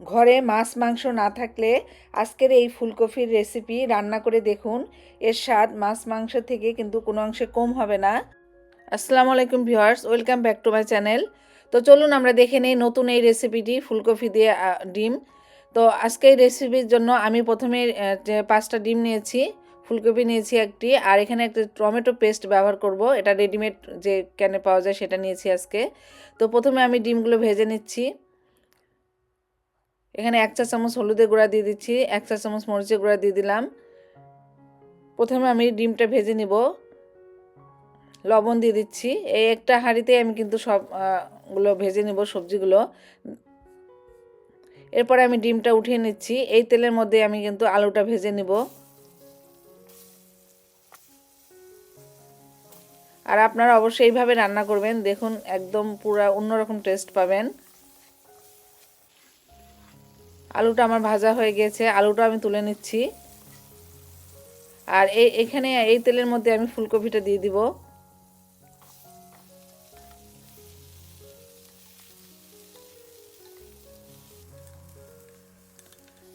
ঘরে মাছ, মাংস না থাকলে আজকের এই ফুলকপির রেসিপি রান্না করে দেখুন। এর স্বাদ মাছ, মাংস থেকে কিন্তু কোনো অংশে কম হবে না। আসসালামু আলাইকুম viewers, welcome back to my channel. তো চলুন আমরা দেখে নেই নতুন এই রেসিপিটি ফুলকপি দিয়ে ডিম। তো আজকে এই রেসিপির জন্য আমি প্রথমে পাঁচটা ডিম নিয়েছি, ফুলকপি নিয়েছি একটি, আর এখানে একটা টমেটো পেস্ট ব্যবহার করব। এটা রেডিমেড যে ক্যানে পাওয়া যায় সেটা নিয়েছি আজকে। তো প্রথমে আমি ডিমগুলো ভেজে নিচ্ছি। এখানে এক চা চামচ হলুদের গুঁড়া দিয়ে দিচ্ছি এক চা চামচ মরিচের গুঁড়া দিয়ে দিলাম। প্রথমে আমি ডিমটা ভেজে নিব। লবণ দিয়ে দিচ্ছি। এই একটা হাঁড়িতে আমি কিন্তু সব আহ, গুলো ভেজে নিব সবজিগুলো। এরপরে আমি ডিমটা উঠিয়ে নিচ্ছি। এই তেলের মধ্যে আমি কিন্তু আলুটা ভেজে নিব। আর আপনারা অবশ্যই এইভাবে রান্না করবেন। দেখুন একদম পুরা অন্যরকম টেস্ট পাবেন। আলুটা আমার ভাজা হয়ে গেছে আলুটা আমি তুলে নিচ্ছি। আর এই এখানে এই তেলের মধ্যে আমি ফুলকপিটা দিয়ে দিব।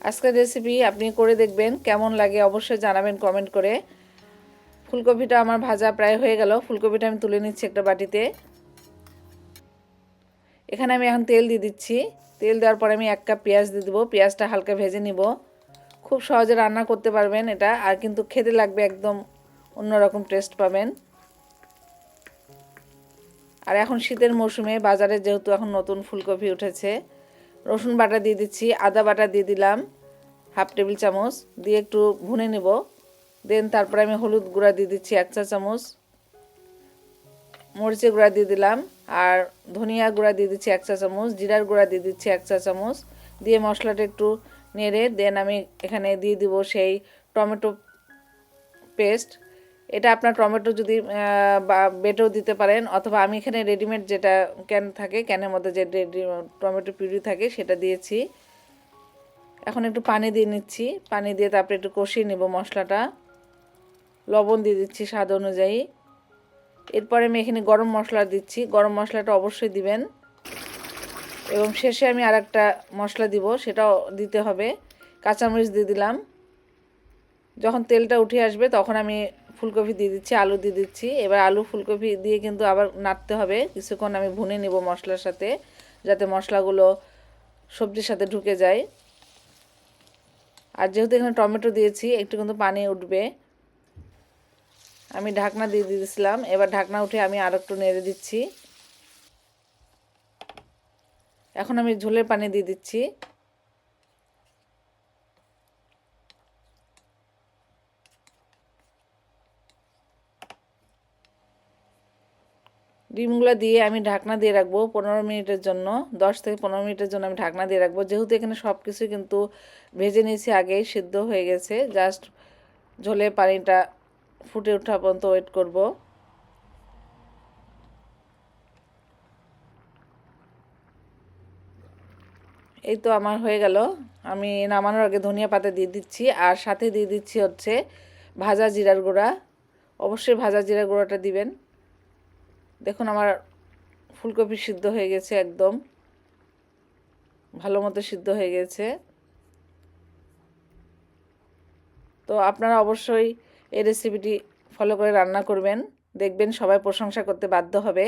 আজকের রেসিপি আপনি করে দেখবেন, কেমন লাগে অবশ্যই জানাবেন কমেন্ট করে। ফুলকপিটা আমার ভাজা প্রায় হয়ে গেল, ফুলকপিটা আমি তুলে নিচ্ছি একটা বাটিতে। এখানে আমি এখন তেল দিয়ে দিচ্ছি। তেল দেওয়ার পরে আমি এক কাপ পেঁয়াজ দিয়ে দেবো। পেঁয়াজটা হালকা ভেজে নিব। খুব সহজে রান্না করতে পারবেন এটা, আর কিন্তু খেতে লাগবে একদম অন্যরকম টেস্ট পাবেন। আর এখন শীতের মৌসুমে বাজারে যেহেতু এখন নতুন ফুলকপি উঠেছে, রসুন বাটা দিয়ে দিচ্ছি, আদা বাটা দিয়ে দিলাম, হাফ টেবিল চামচ, দিয়ে একটু ভুনে নেব। দেন তারপরে আমি হলুদ গুঁড়া দিয়ে দিচ্ছি এক চা চামচ। মরিচের গুঁড়া দিয়ে দিলাম, আর ধনিয়া গুঁড়া দিয়ে দিচ্ছি এক চা চামচ, জিরার গুঁড়া দিয়ে দিচ্ছি এক চা চামচ। দিয়ে মশলাটা একটু নেড়ে, দেন আমি এখানে দিয়ে দিব সেই টমেটো পেস্ট। এটা আপনার টমেটো যদি বেটেও দিতে পারেন, অথবা আমি এখানে রেডিমেড যেটা ক্যান থাকে, ক্যানের মধ্যে যে রেডি, টমেটো পিউরি থাকে, সেটা দিয়েছি। এখন একটু পানি দিয়ে নিচ্ছি, পানি দিয়ে তারপরে একটু কষিয়ে নেব মশলাটা। লবণ দিয়ে দিচ্ছি স্বাদ অনুযায়ী। এরপরে আমি এখানে গরম মশলা দিচ্ছি। গরম মশলাটা অবশ্যই দিবেন। এবং শেষে আমি আর একটা মশলা দিব, সেটাও দিতে হবে। কাঁচামরিচ দিয়ে দিলাম। যখন তেলটা উঠে আসবে, তখন আমি ফুলকপি দিয়ে দিচ্ছি, আলু দিয়ে দিচ্ছি। এবার আলু, ফুলকপি দিয়ে কিন্তু আবার নাড়তে হবে। কিছুক্ষণ আমি ভুনে নিব মশলার সাথে, যাতে মশলাগুলো সবজির সাথে ঢুকে যায়। আর যেহেতু এখানে টমেটো দিয়েছি, একটু কিন্তু পানি উঠবে। আমি ঢাকনা দিয়ে দিয়েছিলাম। এবার ঢাকনা উঠে আমি আর একটু নেড়ে দিচ্ছি। এখন আমি ঝোলের পানি দিয়ে দিচ্ছি। ডিমগুলো দিয়ে আমি ঢাকনা দিয়ে রাখব পনেরো মিনিটের জন্য। দশ থেকে পনেরো মিনিটের জন্য আমি ঢাকনা দিয়ে রাখব। যেহেতু এখানে সব কিছু কিন্তু ভেজে নিয়েছি আগেই সিদ্ধ হয়ে গেছে। জাস্ট ঝোলে পানিটা ফুটে ওঠা পর্যন্ত ওয়েট করব। এই তো আমার হয়ে গেল। আমি নামানোর আগে ধনিয়া পাতা দিয়ে দিচ্ছি, আর সাথে দিয়ে দিচ্ছি হচ্ছে ভাজা জিরার গুঁড়া। অবশ্যই ভাজা জিরার গুঁড়াটা দিবেন। দেখুন আমার ফুলকপি সিদ্ধ হয়ে গেছে একদম। ভালো মতো সিদ্ধ হয়ে গেছে। তো আপনারা অবশ্যই এই রেসিপিটি ফলো করে রান্না করবেন। দেখবেন সবাই প্রশংসা করতে বাধ্য হবে।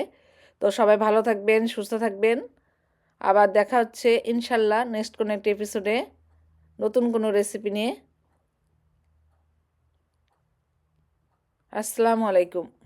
তো সবাই ভালো থাকবেন, সুস্থ থাকবেন। আবার দেখা হচ্ছে ইনশাল্লাহ নেক্সট কোনো একটি এপিসোডে নতুন কোনো রেসিপি নিয়ে। আসসালামু আলাইকুম।